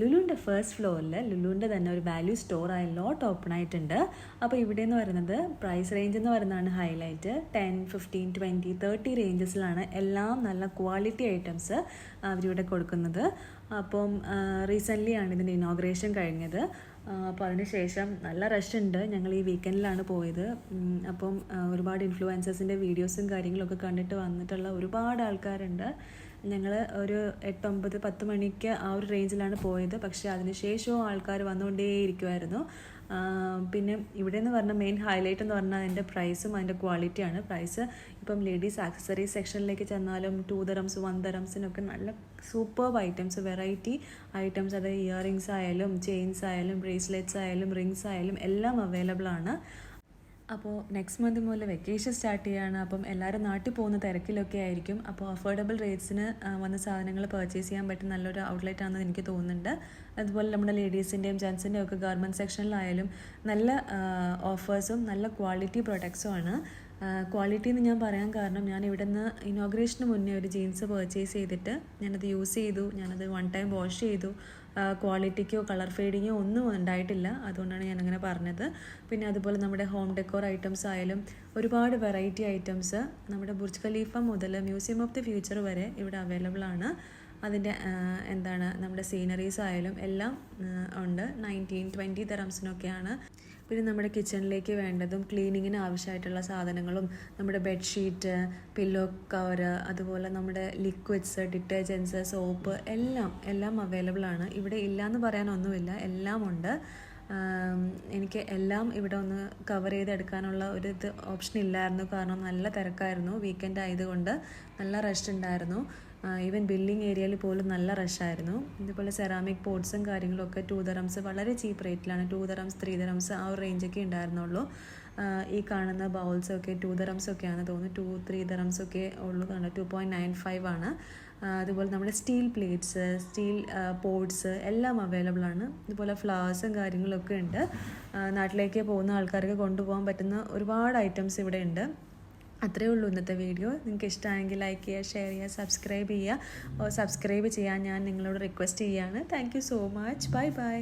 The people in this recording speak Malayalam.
ലുലുവിന്റെ ഫസ്റ്റ് ഫ്ലോറിൽ ലുലുവിന്റെ തന്നെ ഒരു വാല്യൂ സ്റ്റോർ ആയ ലോട്ട് ഓപ്പൺ ആയിട്ടുണ്ട്. അപ്പോൾ ഇവിടെ എന്ന് പറയുന്നത് പ്രൈസ് റേഞ്ച് എന്ന് പറയുന്നതാണ് highlight ten fifteen twenty thirty റേഞ്ചസിലാണ് എല്ലാം നല്ല ക്വാളിറ്റി ഐറ്റംസ് അവരിവിടെ കൊടുക്കുന്നത്. അപ്പം റീസെന്റ്ലി ആണ് ഇതിന്റെ ഇനോഗ്രേഷൻ കഴിഞ്ഞത്. അപ്പോൾ അതിനുശേഷം നല്ല റഷ് ഉണ്ട്. ഞങ്ങൾ ഈ വീക്കെൻഡിലാണ് പോയത്. അപ്പം ഒരുപാട് ഇൻഫ്ലുവൻസേഴ്സിന്റെ വീഡിയോസും കാര്യങ്ങളൊക്കെ കണ്ടിട്ട് വന്നിട്ടുള്ള ഒരുപാട് ആൾക്കാരുണ്ട്. ഞങ്ങൾ ഒരു എട്ടൊമ്പത് പത്ത് മണിക്ക് ആ ഒരു റേഞ്ചിലാണ് പോയത്. പക്ഷേ അതിന് ശേഷവും ആൾക്കാർ വന്നുകൊണ്ടേയിരിക്കുമായിരുന്നു പിന്നെ ഇവിടെ എന്ന് പറഞ്ഞാൽ മെയിൻ ഹൈലൈറ്റ് എന്ന് പറഞ്ഞാൽ അതിന്റെ പ്രൈസും അതിന്റെ ക്വാളിറ്റിയാണ് പ്രൈസ് ഇപ്പം ലേഡീസ് ആക്സസറീസ് സെക്ഷനിലേക്ക് ചെന്നാലും ടൂ തരംസ് വൺ തരംസിനൊക്കെ നല്ല സൂപ്പർബ് ഐറ്റംസ് വെറൈറ്റി ഐറ്റംസ് അതായത് ഇയറിങ്സ് ആയാലും ചെയിൻസ് ആയാലും ബ്രേസ്ലെറ്റ്സ് ആയാലും റിങ്സ് ആയാലും എല്ലാം അവൈലബിൾ ആണ്. അപ്പോൾ നെക്സ്റ്റ് മന്ത് മുതൽ വെക്കേഷൻ സ്റ്റാർട്ട് ചെയ്യുകയാണ് അപ്പം എല്ലാവരും നാട്ടിൽ പോകുന്ന തിരക്കിലൊക്കെ ആയിരിക്കും. അപ്പോൾ അഫോർഡബിൾ റേറ്റ്സിന് വന്ന സാധനങ്ങൾ പർച്ചേസ് ചെയ്യാൻ പറ്റുന്ന നല്ലൊരു ഔട്ട്ലെറ്റ് ആണെന്ന് എനിക്ക് തോന്നുന്നുണ്ട്. അതുപോലെ നമ്മുടെ ലേഡീസിന്റെയും ജെൻസിന്റെയും ഒക്കെ ഗാർമെന്റ് സെക്ഷനിലായാലും നല്ല ഓഫേഴ്സും നല്ല ക്വാളിറ്റി പ്രൊഡക്ട്സും ആണ്. ക്വാളിറ്റി എന്ന് ഞാൻ പറയാൻ കാരണം ഞാൻ ഇവിടെ നിന്ന് ഇനോഗ്രേഷന് മുന്നേ ഒരു ജീൻസ് പർച്ചേസ് ചെയ്തിട്ട് ഞാനത് യൂസ് ചെയ്തു. ഞാനത് വൺ ടൈം വാഷ് ചെയ്തു. ക്വാളിറ്റിക്കോ കളർ ഫെയ്ഡിങ്ങോ ഒന്നും ഉണ്ടായിട്ടില്ല അതുകൊണ്ടാണ് ഞാൻ അങ്ങനെ പറഞ്ഞത് പിന്നെ അതുപോലെ നമ്മുടെ ഹോം ഡെക്കോർ ഐറ്റംസ് ആയാലും ഒരുപാട് വെറൈറ്റി ഐറ്റംസ് നമ്മുടെ ബുർജ് ഖലീഫ മുതൽ മ്യൂസിയം ഓഫ് ദി ഫ്യൂച്ചർ വരെ ഇവിടെ അവൈലബിൾ ആണ് അതിന്റെ എന്താണ് നമ്മുടെ സീനറീസ് ആയാലും എല്ലാം ഉണ്ട് നയന്റീൻ ട്വന്റി തെറംസിനൊക്കെയാണ് പിന്നെ നമ്മുടെ കിച്ചണിലേക്ക് വേണ്ടതും ക്ലീനിങ്ങിന് ആവശ്യമായിട്ടുള്ള സാധനങ്ങളും നമ്മുടെ ബെഡ്ഷീറ്റ് പില്ലോ കവർ അതുപോലെ നമ്മുടെ ലിക്വിഡ്സ് ഡിറ്റർജൻസ് സോപ്പ് എല്ലാം എല്ലാം അവൈലബിൾ ആണ്. ഇവിടെ ഇല്ലയെന്ന് പറയാനൊന്നുമില്ല എല്ലാം ഉണ്ട്. എനിക്ക് എല്ലാം ഇവിടെ ഒന്ന് കവർ ചെയ്തെടുക്കാനുള്ള ഒരു ഇത് ഓപ്ഷൻ ഇല്ലായിരുന്നു. കാരണം നല്ല തിരക്കായിരുന്നു. വീക്കെൻഡ് ആയതുകൊണ്ട് നല്ല റെസ്റ്റ് ഉണ്ടായിരുന്നു. ഈവൻ ബില്ലിംഗ് ഏരിയയിൽ പോലും നല്ല റഷായിരുന്നു ഇതുപോലെ സെറാമിക് പോട്ട്സും കാര്യങ്ങളൊക്കെ ടു ദറംസ് വളരെ ചീപ്പ് റേറ്റിലാണ് ടു ദറംസ് ത്രീ ദറംസ് ആ ഒരു റേഞ്ചൊക്കെ ഉണ്ടായിരുന്നുള്ളൂ. ഈ കാണുന്ന ബൗൾസൊക്കെ ടു ദറംസ് ഒക്കെയാണ് തോന്നുന്നു. ടു ത്രീ ദറംസ് ഒക്കെ ഉള്ളൂ കാരണം ടു പോയിന്റ് നയൻ ഫൈവ് ആണ്. അതുപോലെ നമ്മുടെ സ്റ്റീൽ പ്ലേറ്റ്സ് സ്റ്റീൽ പോട്ട്സ് എല്ലാം അവൈലബിൾ ആണ്. ഇതുപോലെ ഫ്ലവേഴ്സും കാര്യങ്ങളൊക്കെ ഉണ്ട്. നാട്ടിലേക്ക് പോകുന്ന ആൾക്കാർക്ക് കൊണ്ടുപോകാൻ പറ്റുന്ന ഒരുപാട് ഐറ്റംസ് ഇവിടെ ഉണ്ട്. അത്രയേ ഉള്ളൂ ഇന്നത്തെ വീഡിയോ. നിങ്ങൾക്ക് ഇഷ്ടമാണെങ്കിൽ ലൈക്ക് ചെയ്യുക ഷെയർ ചെയ്യുക സബ്സ്ക്രൈബ് ചെയ്യുക. സബ്സ്ക്രൈബ് ചെയ്യാൻ ഞാൻ നിങ്ങളോട് റിക്വസ്റ്റ് ചെയ്യുകയാണ്. Thank so much bye bye